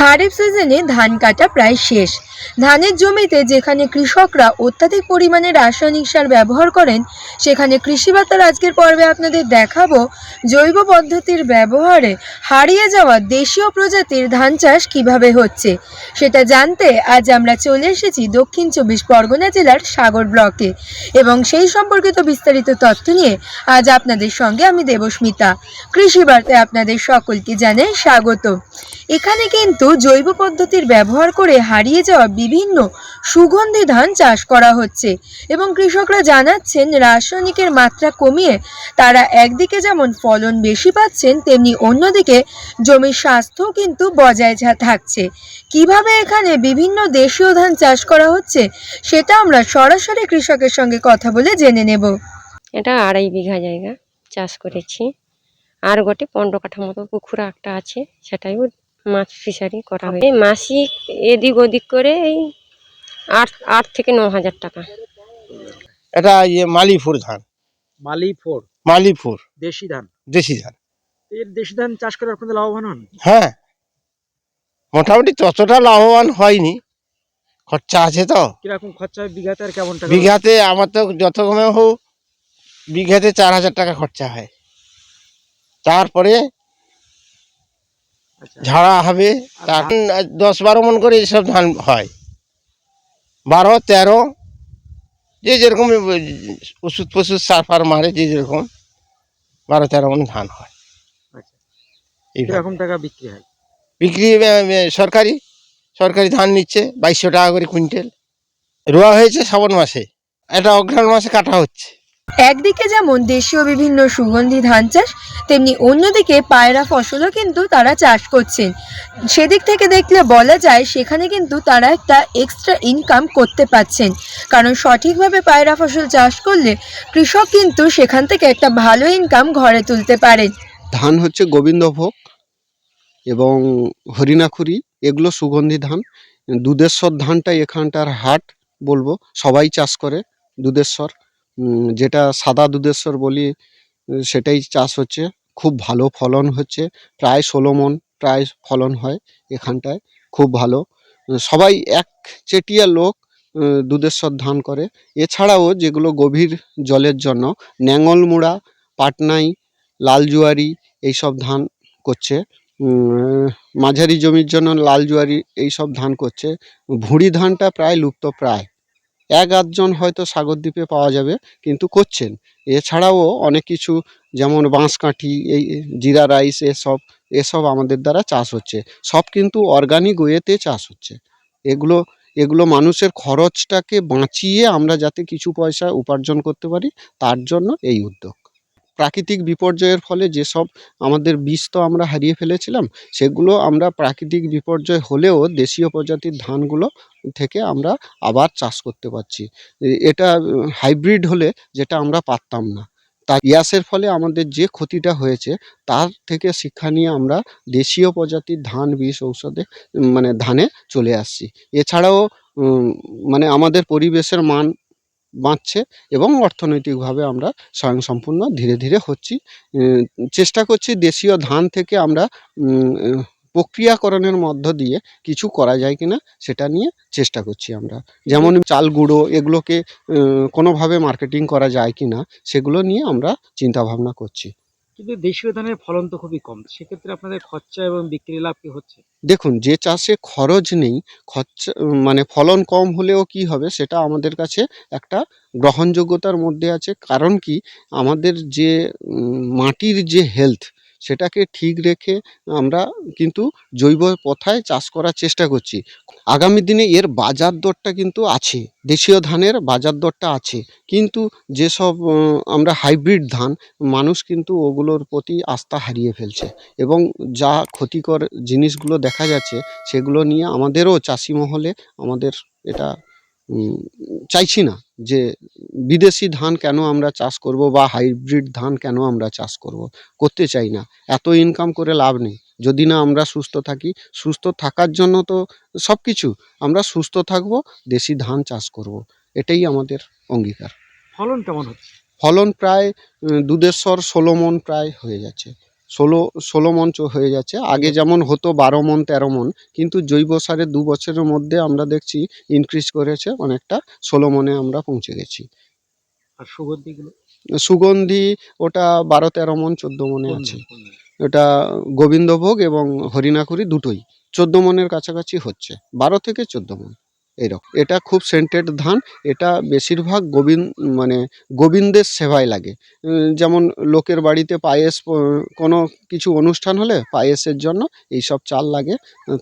খারিফ সিজনে ধান কাটা প্রায় শেষ। ধানের জমিতে যেখানে কৃষকরা অত্যাধিক পরিমাণে রাসায়নিক সার ব্যবহার করেন, সেখানে কৃষি বার্তার আজকের পর্বে আপনাদের দেখাবো জৈব পদ্ধতির ব্যবহারে হারিয়ে যাওয়া দেশীয় প্রজাতির ধান চাষ কীভাবে হচ্ছে। সেটা জানতে আজ আমরা চলে এসেছি দক্ষিণ চব্বিশ পরগনা জেলার সাগর ব্লকে। এবং সেই সম্পর্কিত বিস্তারিত তথ্য নিয়ে আজ আপনাদের সঙ্গে আমি দেবস্মিতা। কৃষি বার্তায় আপনাদের সকলকে জানাই স্বাগত। এখানে কিন্তু জৈব পদ্ধতির ব্যবহার করে হারিয়ে যাওয়া বিভিন্ন সুগন্ধি ধান চাষ করা হচ্ছে এবং কৃষকরা জানাচ্ছেন রাসায়নিকের মাত্রা কমিয়ে তারা একদিকে যেমন ফলন বেশি পাচ্ছেন, তেমনি অন্যদিকে জমির স্বাস্থ্য কিন্তু বজায় থাকছে। কীভাবে এখানে বিভিন্ন দেশীয় ধান চাষ করা হচ্ছে, সেটা আমরা সরাসরি কৃষকের সঙ্গে কথা বলে জেনে নেব। এটা আড়াই বিঘা জায়গা চাষ করেছি। আর গোটে পনেরো কাঠা মতো পুকুর একটা আছে, সেটাইও মাছ ফিশারি করা হয় এই মাসিক এদিক ওদিক করে এই আট আট থেকে ন হাজার টাকা। এটা ইয়ে মালিপুর ধান। মালি ফোর মালিপুর। দেশি ধান। দেশি ধান। এর দেশি ধান চাষ করে আপনাদের লাভবান হন? হ্যাঁ। মোটামুটি ততটা লাভবান হয়নি। খরচা আছে তো। কীরকম খরচা হয়? বিঘাতে আর কেমন টাকা? বিঘাতে আমার তো যত কমে হোক বিঘাতে চার হাজার টাকা খরচা হয়। তারপরে ঝাড়া হবে তার দশ বারো মন করে এইসব ধান হয়। বারো তেরো যে যেরকম ওষুধ ফষুধ সার ফার মারে যে যেরকম বারো তেরো মন ধান হয়। আচ্ছা। এইভাবে। টাকা বিক্রি হয়? বিক্রি সরকারি সরকারি ধান নিচ্ছে বাইশশো টাকা করে কুইন্টাল। রোয়া হয়েছে শ্রাবণ মাসে এটা অঘ্রাণ মাসে কাটা হচ্ছে। একদিকে যেমন দেশীয় বিভিন্ন সুগন্ধি ধান চাষ, তেমনি অন্যদিকে পায়রা ফসলও কিন্তু তারা চাষ করছেন। সেদিক থেকে দেখলে বলা যায় সেখানে কিন্তু তারা একটা এক্সট্রা ইনকাম করতে পাচ্ছেন কারণ সঠিকভাবে পায়রা ফসল চাষ করলে কৃষক কিন্তু সেখান থেকে একটা ভালো ইনকাম ঘরে তুলতে পারেন। ধান হচ্ছে গোবিন্দভোগ এবং হরিণাখুরি, এগুলো সুগন্ধি ধান। দুধেশ্বর ধানটা এখানটার হাট বলব, সবাই চাষ করে দুধেশ্বর। যেটা সাদা দুধেশ্বর বলি সেটাই চাষ হচ্ছে। খুব ভালো ফলন হচ্ছে। প্রায় ষোলো মন প্রায় ফলন হয় এখানটায়। খুব ভালো। সবাই এক চেটিয়া লোক দুধেশ্বর ধান করে। এছাড়াও যেগুলো গভীর জলের জন্য, ন্যাঙলমুড়া, পাটনাই লাল জুয়ারি এইসব ধান করছে। মাঝারি জমির জন্য লাল জুয়ারি এইসব ধান করছে। ভুঁড়ি ধানটা প্রায় লুপ্ত প্রায়। এক আধজন হয়তো সাগর দ্বীপে পাওয়া যাবে, কিন্তু করছেন। এছাড়াও অনেক কিছু, যেমন বাঁশকাঠি, এই জিরা রাইস, এসব এসব আমাদের দ্বারা চাষ হচ্ছে। সব কিন্তু অর্গানিক ওয়েতে চাষ হচ্ছে। এগুলো এগুলো মানুষের খরচটাকে বাঁচিয়ে আমরা যাতে কিছু পয়সা উপার্জন করতে পারি, তার জন্য এই উদ্যোগ। প্রাকৃতিক বিপর্যয়ের ফলে যেসব আমাদের বীজ তো আমরা হারিয়ে ফেলেছিলাম, সেগুলো আমরা প্রাকৃতিক বিপর্যয় হলেও দেশীয় প্রজাতির ধানগুলো থেকে আমরা আবার চাষ করতে পারছি। এটা হাইব্রিড হলে যেটা আমরা পারতাম না। তাই ইয়াসের ফলে আমাদের যে ক্ষতিটা হয়েছে, তার থেকে শিক্ষা নিয়ে আমরা দেশীয় প্রজাতির ধান, বীজ, ঔষধে মানে ধানে চলে আসছি। এছাড়াও মানে আমাদের পরিবেশের মান বাঁচছে এবং অর্থনৈতিকভাবে আমরা স্বয়ংসম্পূর্ণ ধীরে ধীরে হচ্ছি। চেষ্টা করছি দেশীয় ধান থেকে আমরা প্রক্রিয়াকরণের মধ্য দিয়ে কিছু করা যায় কিনা সেটা নিয়ে চেষ্টা করছি আমরা। যেমন চাল গুঁড়ো এগুলোকে কোনোভাবে মার্কেটিং করা যায় কিনা সেগুলো নিয়ে আমরা চিন্তাভাবনা করছি। কিন্তু দেশীয় ধানের ফলন তো খুবই কম। সেক্ষেত্রে আপনাদের খরচা এবং বিক্রি লাভ কি হচ্ছে? দেখুন, যে চাষে খরচ নেই, খরচা মানে ফলন কম হলেও কি হবে সেটা আমাদের কাছে একটা গ্রহণযোগ্যতার মধ্যে আছে। কারণ কি? আমাদের যে মাটির যে হেলথ সেটাকে ঠিক রেখে আমরা কিন্তু জৈব পথায় চাষ করার চেষ্টা করছি। আগামী দিনে এর বাজার দরটা কিন্তু আছে, দেশীয় ধানের বাজার দরটা আছে। কিন্তু যেসব আমরা হাইব্রিড ধান, মানুষ কিন্তু ওগুলোর প্রতি আস্থা হারিয়ে ফেলছে এবং যা ক্ষতিকর জিনিসগুলো দেখা যাচ্ছে সেগুলো নিয়ে আমাদেরও চাষি মহলে আমাদের এটা চাইছি না যে বিদেশি ধান কেন আমরা চাষ করব বা হাইব্রিড ধান কেন আমরা চাষ করব করতে চাই না। এত ইনকাম করে লাভ নেই। যদি না আমরা সুস্থ থাকি সুস্থ থাকার জন্য তো সব কিছু আমরা সুস্থ থাকব দেশি ধান চাষ করব। এটাই আমাদের অঙ্গীকার। ফলন কেমন হচ্ছে? ফলন প্রায় উম, দুধেশ্বর ষোলো মন প্রায় হয়ে যাচ্ছে। ষোলো ষোলো মন হয়ে যাচ্ছে আগে যেমন হতো বারো মন তেরো মন কিন্তু জৈব সারে দু বছরের মধ্যে আমরা দেখছি ইনক্রিজ করেছে অনেকটা। ষোলো মনে আমরা পৌঁছে গেছি। আর সুগন্ধিগুলো সুগন্ধি ওটা বারো তেরো মন চোদ্দ মনে আছে? এটা গোবিন্দভোগ এবং হরিণাকুড়ি দুটোই। চোদ্দ মনের কাছাকাছি হচ্ছে। বারো থেকে চোদ্দ মন। এইরকম এটা খুব সেন্টেড ধান। এটা বেশিরভাগ গোবিন্দ মানে গোবিন্দের সেবায় লাগে। যেমন লোকের বাড়িতে পায়েস কোনো কিছু অনুষ্ঠান হলে পায়েসের জন্য এই সব চাল লাগে।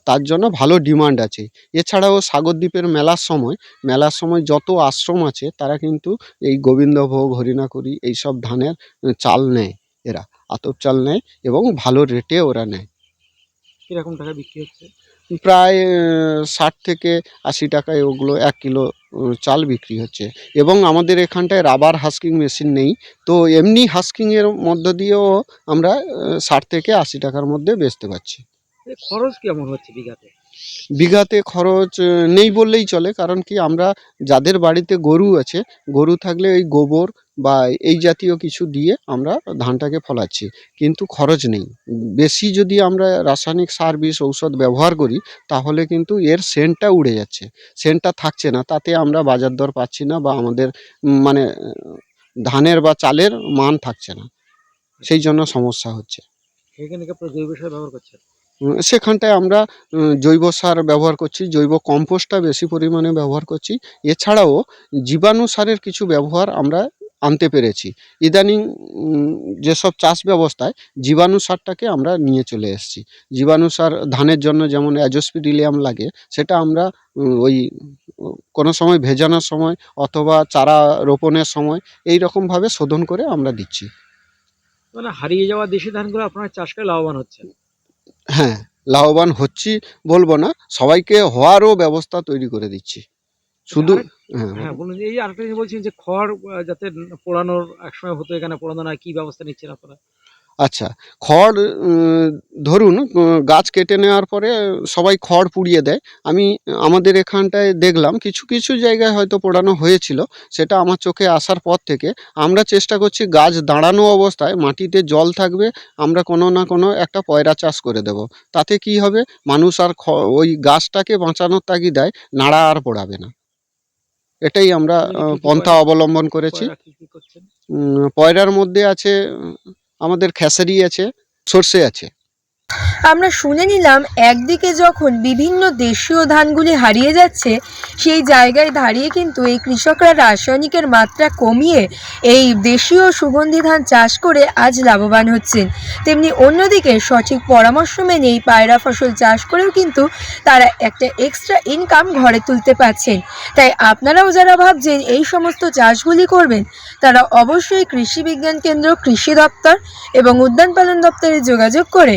তার জন্য ভালো ডিমান্ড আছে। এছাড়াও সাগরদ্বীপের মেলার সময় মেলার সময় যত আশ্রম আছে, তারা কিন্তু এই গোবিন্দভোগ, হরিণাকুড়ি এইসব ধানের চাল নেয়। এরা আতপ চাল নেয় এবং ভালো রেটে ওরা নেয়। কীরকম টাকা বিক্রি হচ্ছে? প্রায় ষাট থেকে আশি টাকায় ওগুলো এক কিলো চাল বিক্রি হচ্ছে। এবং আমাদের এখানটায় রাবার হাস্কিং মেশিন নেই। তো এমনি হাস্কিংয়ের মধ্য দিয়েও আমরা ষাট থেকে আশি টাকার মধ্যে বেচতে পারছি। খরচ কেমন হচ্ছে বিঘাতে? বিঘাতে খরচ নেই বললেই চলে। কারণ কি আমরা যাদের বাড়িতে গরু আছে গরু থাকলে ওই গোবর বা এই জাতীয় কিছু দিয়ে আমরা ধানটাকে ফলাচ্ছি। কিন্তু খরচ নেই। বেশি যদি আমরা রাসায়নিক সার বিষ ঔষধ ব্যবহার করি তাহলে কিন্তু এর সেন্টটা উড়ে যাচ্ছে। সেন্টটা থাকছে না। তাতে আমরা বাজার দর পাচ্ছি না বা আমাদের মানে ধানের বা চালের মান থাকছে না। সেই জন্য সমস্যা হচ্ছে। জৈব সার ব্যবহার করছেন? উম, সেখানটায় আমরা জৈব সার ব্যবহার করছি, জৈব কম্পোস্টটা বেশি পরিমাণে ব্যবহার করছি। এছাড়াও জীবাণু সারের কিছু ব্যবহার আমরা আনতে পেরেছি। ইদানিং যেসব চাষ ব্যবস্থায় জীবাণু সারটাকে আমরা নিয়ে চলে এসেছি। জীবাণু সার ধানের জন্য যেমন অ্যাজোস্পিডিলিয়াম লাগে, সেটা আমরা ওই, কোনো সময় ভেজানোর সময় অথবা চারা রোপণের সময় এই রকমভাবে শোধন করে আমরা দিচ্ছি। মানে হারিয়ে যাওয়া দেশি ধানগুলো আপনারা চাষ করে লাভবান হচ্ছেন। হ্যাঁ লাভবান হচ্ছি বলব না। সবাইকে হওয়ারও ব্যবস্থা তৈরি করে দিচ্ছি। শুধু হ্যাঁ হ্যাঁ বলুন। এই আরেকটা জিনিস বলছি যে খড় যাতে পোড়ানোর একসময় হতো এখানে পোড়ানো না কি ব্যবস্থা নিচ্ছেন আপনারা? আচ্ছা খড় ধরুন গাছ কেটে নেওয়ার পরে সবাই খড় পুড়িয়ে দেয়। আমি আমাদের এখানটায় দেখলাম কিছু কিছু জায়গায় হয়তো পোড়ানো হয়েছিল সেটা আমার চোখে আসার পর থেকে। আমরা চেষ্টা করছি গাছ দাঁড়ানো অবস্থায় মাটিতে জল থাকবে আমরা কোনো না কোনো একটা পয়রা চাষ করে দেব। তাতে কি হবে? মানুষ আর খ- ওই গাছটাকে বাঁচানোর তাগিদায় নাড়া আর পোড়াবে না। এটাই আমরা? পন্থা অবলম্বন করেছি। পয়রার মধ্যে আছে আমাদের খেসারি আছে সর্ষে আছে। আমরা শুনে নিলাম, একদিকে যখন বিভিন্ন দেশীয় ধানগুলি হারিয়ে যাচ্ছে, সেই জায়গায় দাঁড়িয়ে কিন্তু এই কৃষকরা রাসায়নিকের মাত্রা কমিয়ে এই দেশীয় সুগন্ধি ধান চাষ করে আজ লাভবান হচ্ছেন। তেমনি অন্যদিকে সঠিক পরামর্শ মেনে এই পায়রা ফসল চাষ করেও কিন্তু তারা একটা এক্সট্রা ইনকাম ঘরে তুলতে পারছেন। তাই আপনারাও যারা ভাবছেন এই সমস্ত চাষগুলি করবেন, তারা অবশ্যই কৃষি বিজ্ঞান কেন্দ্র, কৃষি দপ্তর এবং উদ্যান পালন দপ্তরে যোগাযোগ করে